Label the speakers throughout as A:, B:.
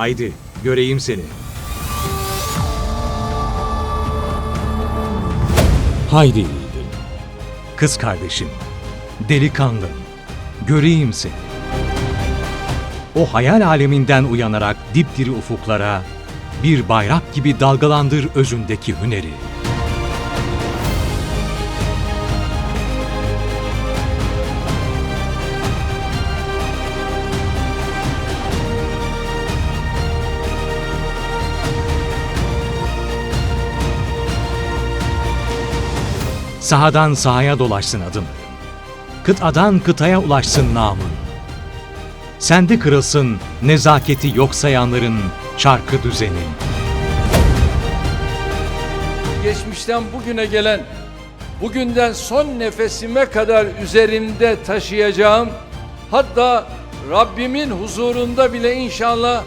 A: Haydi göreyim seni. Haydi yiğidim. Kız kardeşim. Delikanlım. Göreyim seni. O hayal aleminden uyanarak dipdiri ufuklara bir bayrak gibi dalgalandır özündeki hüneri. Sahadan sahaya dolaşsın adımların. Kıtadan kıtaya ulaşsın namın. Sende kırılsın nezaketi yok sayanların çarkı düzeni.
B: geçmişten bugüne gelen, bugünden son nefesime kadar üzerimde taşıyacağım, hatta Rabbimin huzurunda bile inşallah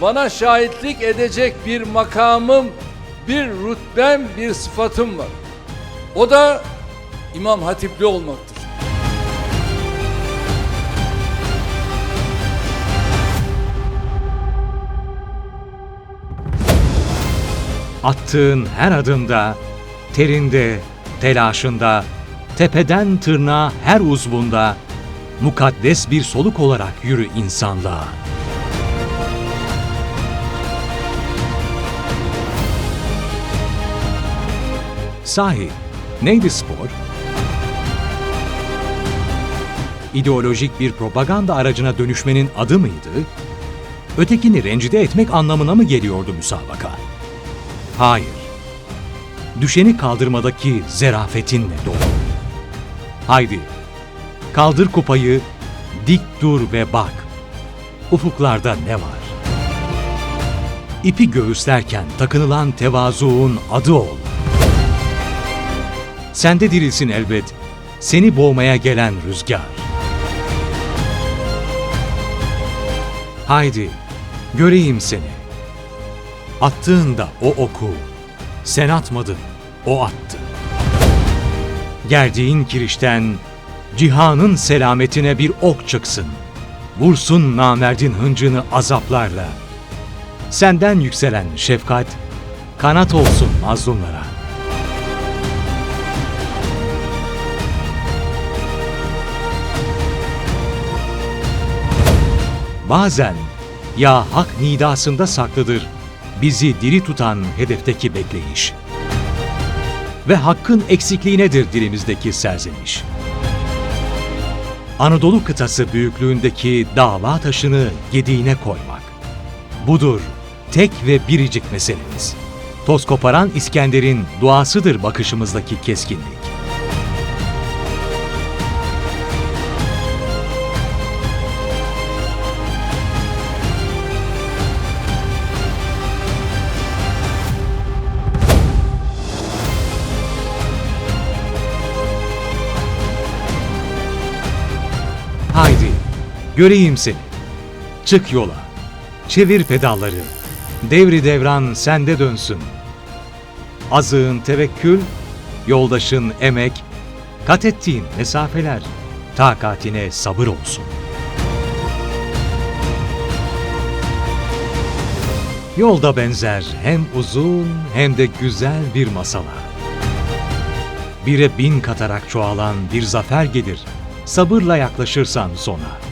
B: bana şahitlik edecek bir makamım, bir rütbem, bir sıfatım var. O da İmam Hatipli olmaktır.
A: Attığın her adımda, terinde, telaşında, tepeden tırnağa her uzvunda, mukaddes bir soluk olarak yürü insanlığa. Sahi, neydi spor? İdeolojik bir propaganda aracına dönüşmenin adı mıydı? Ötekini rencide etmek anlamına mı geliyordu müsabaka? Hayır. Düşeni kaldırmadaki zerafetinle dolu. Haydi, kaldır kupayı, dik dur ve bak. Ufuklarda ne var? İpi göğüslerken takınılan tevazuun adı ol. Sende dirilsin elbet, seni boğmaya gelen rüzgar. Haydi, göreyim seni. Attığında o oku, sen atmadın, o attı. Gerdiğin kirişten, cihanın selametine bir ok çıksın. Vursun namerdin hıncını azaplarla. Senden yükselen şefkat, kanat olsun mazlumlara. Bazen ya hak nidasında saklıdır bizi diri tutan hedefteki bekleyiş. Ve hakkın eksikliğinedir dilimizdeki serzeniş. Anadolu kıtası büyüklüğündeki dava taşını gediğine koymak. Budur tek ve biricik meselemiz. Toz koparan İskender'in duasıdır bakışımızdaki keskinlik. Göreyim seni. Çık yola. Çevir pedalları. Devri devran sende dönsün. Azığın tevekkül, yoldaşın emek, kat ettiğin mesafeler, takatine sabır olsun. Yolda benzer hem uzun hem de güzel bir masala. Bire bin katarak çoğalan bir zafer gelir, sabırla yaklaşırsan sona.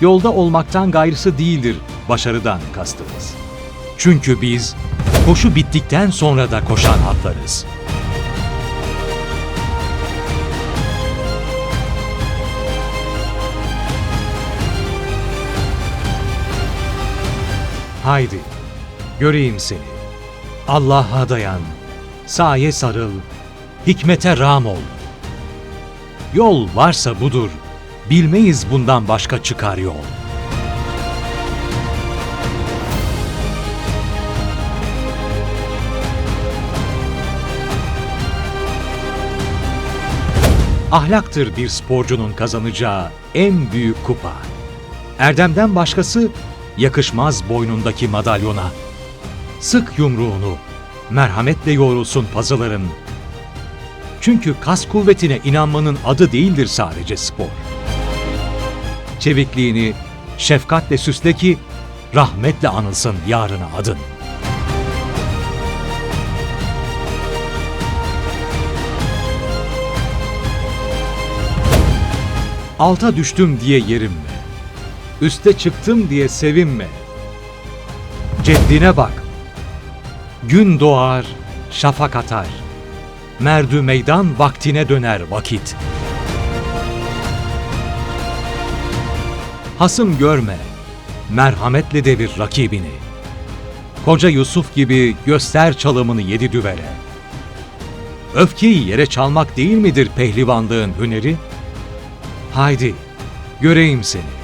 A: Yolda olmaktan gayrısı değildir başarıdan kastımız. Çünkü biz koşu bittikten sonra da koşan atlarız. Haydi, göreyim seni. Allah'a dayan, saye sarıl, hikmete ram ol. Yol varsa budur, bilmeyiz bundan başka çıkar yol. Ahlaktır bir sporcunun kazanacağı en büyük kupa. Erdemden başkası yakışmaz boynundaki madalyona. Sık yumruğunu, merhametle yoğrulsun pazıların. Çünkü kas kuvvetine inanmanın adı değildir sadece spor. Çevikliğini şefkatle süsle ki rahmetle anılsın yarına adın. Alta düştüm diye yerinme. Üste çıktım diye sevinme. Ceddine bak. Gün doğar, şafak atar. Merdü meydan vaktine döner vakit. Hasım görme, merhametle devir rakibini. Koca Yusuf gibi göster çalımını yedi düvele. Öfkeyi yere çalmak değil midir pehlivanlığın hüneri? Haydi, göreyim seni.